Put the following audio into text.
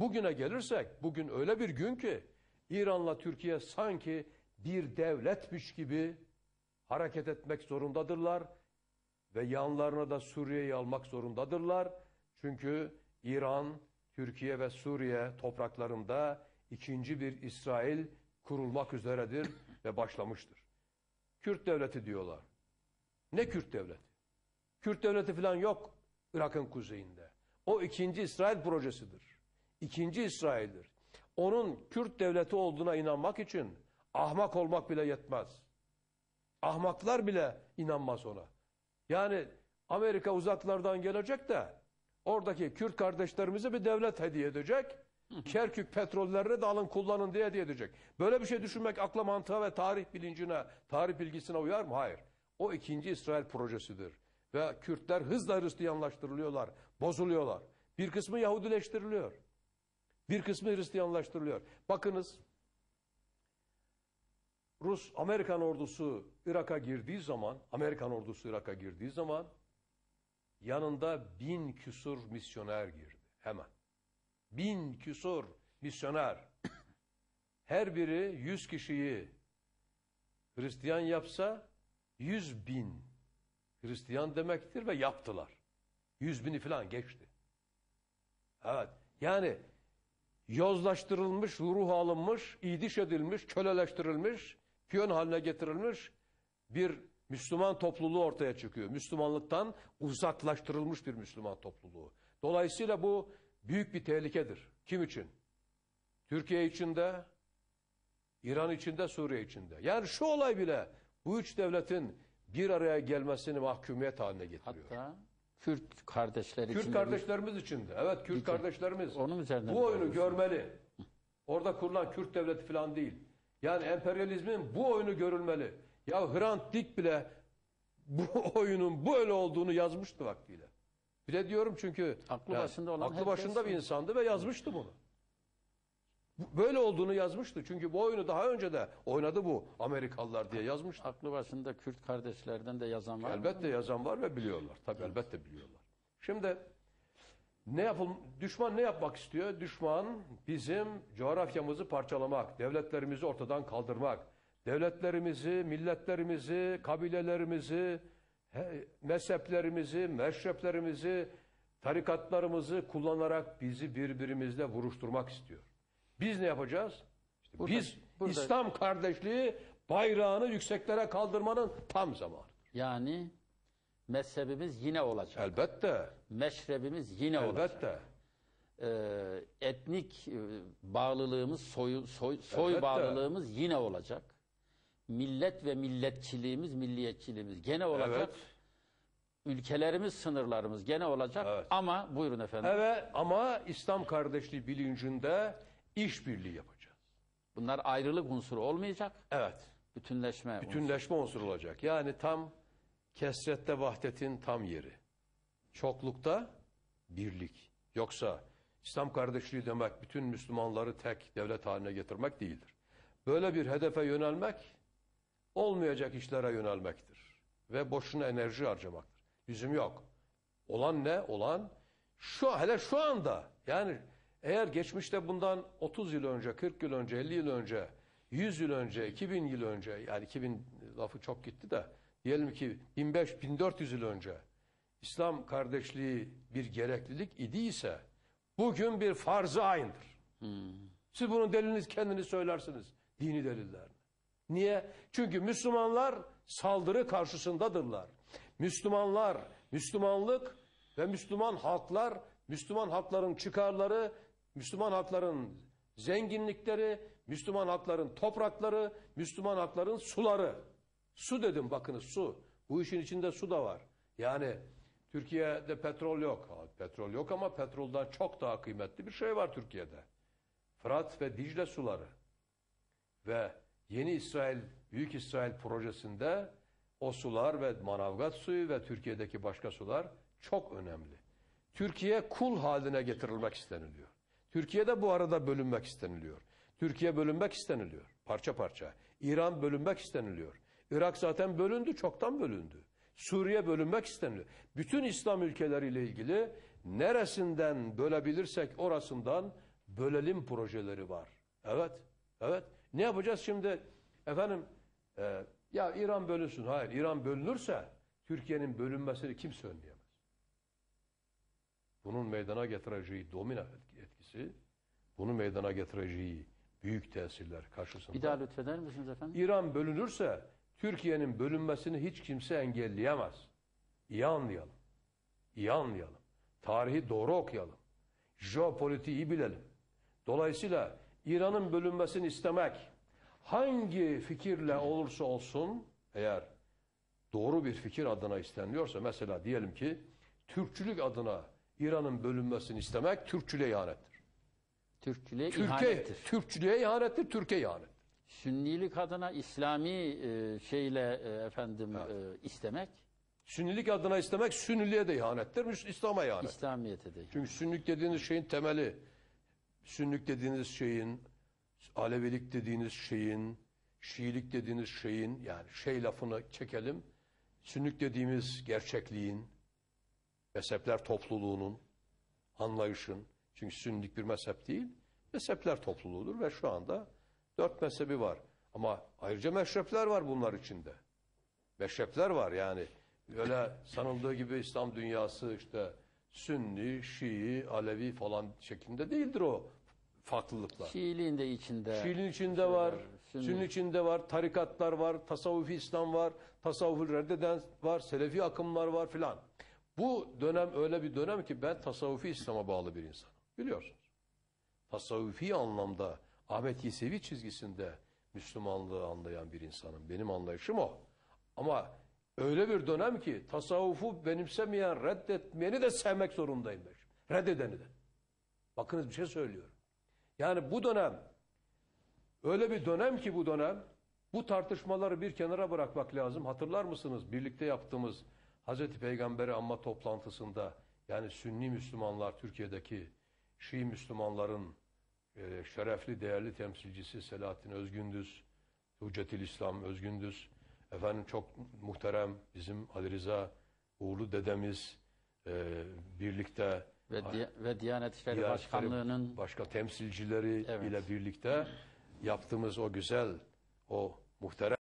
Bugüne gelirsek, bugün öyle bir gün ki İran'la Türkiye sanki bir devletmiş gibi hareket etmek zorundadırlar ve yanlarına da Suriye'yi almak zorundadırlar. Çünkü İran, Türkiye ve Suriye topraklarında ikinci bir İsrail kurulmak üzeredir ve başlamıştır. Kürt devleti diyorlar. Ne Kürt devleti? Kürt devleti falan yok Irak'ın kuzeyinde. O ikinci İsrail projesidir. İkinci İsrail'dir. Onun Kürt devleti olduğuna inanmak için ahmak olmak bile yetmez. Ahmaklar bile inanmaz ona. Yani Amerika uzaklardan gelecek de oradaki Kürt kardeşlerimize bir devlet hediye edecek. Kerkük petrollerini de alın kullanın diye hediye edecek. Böyle bir şey düşünmek akla mantığa ve tarih bilincine, tarih bilgisine uyar mı? Hayır. O ikinci İsrail projesidir. Ve Kürtler hızla Hristiyanlaştırılıyorlar, bozuluyorlar. Bir kısmı Yahudileştiriliyor. Bir kısmı Hristiyanlaştırılıyor. Bakınız Rus, Amerikan ordusu Irak'a girdiği zaman, Amerikan ordusu Irak'a girdiği zaman yanında bin küsur misyoner girdi. Hemen. Bin küsur misyoner. Her biri yüz kişiyi Hristiyan yapsa yüz bin Hristiyan demektir ve yaptılar. Yüz bini falan geçti. Evet. Yani yozlaştırılmış, ruh alınmış, idiş edilmiş, köleleştirilmiş, piyon haline getirilmiş bir Müslüman topluluğu ortaya çıkıyor. Müslümanlıktan uzaklaştırılmış bir Müslüman topluluğu. Dolayısıyla bu büyük bir tehlikedir. Kim için? Türkiye içinde, İran içinde, Suriye içinde. Yani şu olay bile bu üç devletin bir araya gelmesini mahkumiyet haline getiriyor. Hatta Kürt kardeşleri Kürt için de kardeşlerimiz için de. Evet Kürt kardeşlerimiz. Onun üzerinden Bu oyunu görmeli. Orada kurulan Kürt devleti falan değil. Yani emperyalizmin bu oyunu görülmeli. Ya Hrant Dik bile bu oyunun böyle olduğunu yazmıştı vaktiyle. Bir de diyorum çünkü Aklı başında olan aklı başında bir insandı ve yazmıştı bunu. Böyle olduğunu yazmıştı. Çünkü bu oyunu daha önce de oynadı bu Amerikalılar diye yazmıştı. aklı başında Kürt kardeşlerden de yazan var mı? Elbette yazan var ve biliyorlar. Tabii elbette biliyorlar. Şimdi ne yapıl düşman ne yapmak istiyor? Düşman bizim coğrafyamızı parçalamak, devletlerimizi ortadan kaldırmak, devletlerimizi, milletlerimizi, kabilelerimizi, he- mezheplerimizi, meşreplerimizi, tarikatlarımızı kullanarak bizi birbirimizle vuruşturmak istiyor. Biz ne yapacağız? İşte Burada- biz burada- İslam kardeşliği bayrağını yükseklere kaldırmanın tam zamanı. Yani mezhebimiz yine olacak. Elbette. Meşrebimiz yine olacak. Elbette. Ee, etnik e, bağlılığımız, soy, soy, soy Elbette. bağlılığımız yine olacak. Millet ve milletçiliğimiz, milliyetçiliğimiz gene olacak. Evet. Ülkelerimiz, sınırlarımız gene olacak. Evet. Ama buyurun efendim. Evet ama İslam kardeşliği bilincinde işbirliği yapacağız. Bunlar ayrılık unsuru olmayacak. Evet. Bütünleşme. unsuru. Bütünleşme unsuru olacak. Yani tam kesrette vahdetin tam yeri. Çoklukta birlik. Yoksa İslam kardeşliği demek bütün Müslümanları tek devlet haline getirmek değildir. Böyle bir hedefe yönelmek olmayacak işlere yönelmektir. Ve boşuna enerji harcamaktır. Lüzum yok. Olan ne? Olan şu hele şu anda yani eğer geçmişte bundan 30 yıl önce, 40 yıl önce, 50 yıl önce, 100 yıl önce, 2000 yıl önce yani 2000 lafı çok gitti de diyelim ki 1500 1400 yıl önce İslam kardeşliği bir gereklilik idiyse bugün bir farz-ı aynıdır. Siz bunun deliliniz kendiniz söylersiniz. Dini delillerini. Niye? Çünkü Müslümanlar saldırı karşısındadırlar. Müslümanlar, Müslümanlık ve Müslüman halklar, Müslüman halkların çıkarları, Müslüman halkların zenginlikleri, Müslüman halkların toprakları, Müslüman halkların suları. Su dedim bakınız su. Bu işin içinde su da var. Yani Türkiye'de petrol yok. Petrol yok ama petrolden çok daha kıymetli bir şey var Türkiye'de. Fırat ve Dicle suları ve yeni İsrail, Büyük İsrail projesinde o sular ve Manavgat suyu ve Türkiye'deki başka sular çok önemli. Türkiye kul haline getirilmek isteniliyor. Türkiye'de bu arada bölünmek isteniliyor. Türkiye bölünmek isteniliyor. Parça parça. İran bölünmek isteniliyor. Irak zaten bölündü, çoktan bölündü. Suriye bölünmek isteniliyor. Bütün İslam ülkeleriyle ilgili neresinden bölebilirsek orasından bölelim projeleri var. Evet, evet. Ne yapacağız şimdi? Efendim, e, ya İran bölünsün. Hayır, İran bölünürse Türkiye'nin bölünmesini kimse önleyemez. Bunun meydana getireceği domino etkisi, bunun meydana getireceği büyük tesirler karşısında. Bir daha lütfeder misiniz efendim? İran bölünürse Türkiye'nin bölünmesini hiç kimse engelleyemez. İyi anlayalım. İyi anlayalım. Tarihi doğru okuyalım. Jeopolitiği iyi bilelim. Dolayısıyla İran'ın bölünmesini istemek hangi fikirle olursa olsun eğer doğru bir fikir adına isteniliyorsa mesela diyelim ki Türkçülük adına İran'ın bölünmesini istemek Türkçülüğe ihanettir. Türkçülüğe Türkiye, ihanettir. Türkçülüğe ihanettir, Türkiye ihanettir. Sünnilik adına İslami e, şeyle e, efendim e, istemek Sünnilik adına istemek Sünniliğe de ihanettir, İslam'a ihanet. İslamiyet'e de. Çünkü Sünnilik dediğiniz şeyin temeli, Sünnilik dediğiniz şeyin, Alevilik dediğiniz şeyin, Şiilik dediğiniz şeyin, yani şey lafını çekelim, Sünnilik dediğimiz gerçekliğin, mezhepler topluluğunun, anlayışın, çünkü Sünnilik bir mezhep değil, mezhepler topluluğudur ve şu anda dört mezhebi var. Ama ayrıca meşrepler var bunlar içinde. Meşrepler var yani. Öyle sanıldığı gibi İslam dünyası işte Sünni, Şii, Alevi falan şeklinde değildir o farklılıklar. Şiiliğin de içinde. Şii'nin içinde var, Sünni. Sünni içinde var, tarikatlar var, tasavvufi İslam var, tasavvufu reddeden var, Selefi akımlar var filan. Bu dönem öyle bir dönem ki ben tasavvufi İslam'a bağlı bir insanım. Biliyorsunuz. Tasavvufi anlamda Ahmet Yesevi çizgisinde Müslümanlığı anlayan bir insanım. Benim anlayışım o. Ama öyle bir dönem ki tasavvufu benimsemeyen, reddetmeyeni de sevmek zorundayım ben. Reddedeni de. Bakınız bir şey söylüyorum. Yani bu dönem öyle bir dönem ki bu dönem bu tartışmaları bir kenara bırakmak lazım. Hatırlar mısınız birlikte yaptığımız Hazreti Peygamber'i anma toplantısında yani Sünni Müslümanlar Türkiye'deki Şii Müslümanların e, şerefli değerli temsilcisi Selahattin Özgündüz, Hüccetül İslam Özgündüz, efendim çok muhterem bizim Ali Rıza Uğurlu dedemiz e, birlikte ve, Di- ve Diyanet İşleri Diyanet Başkanlığı'nın başka temsilcileri Evet. ile birlikte yaptığımız o güzel, o muhterem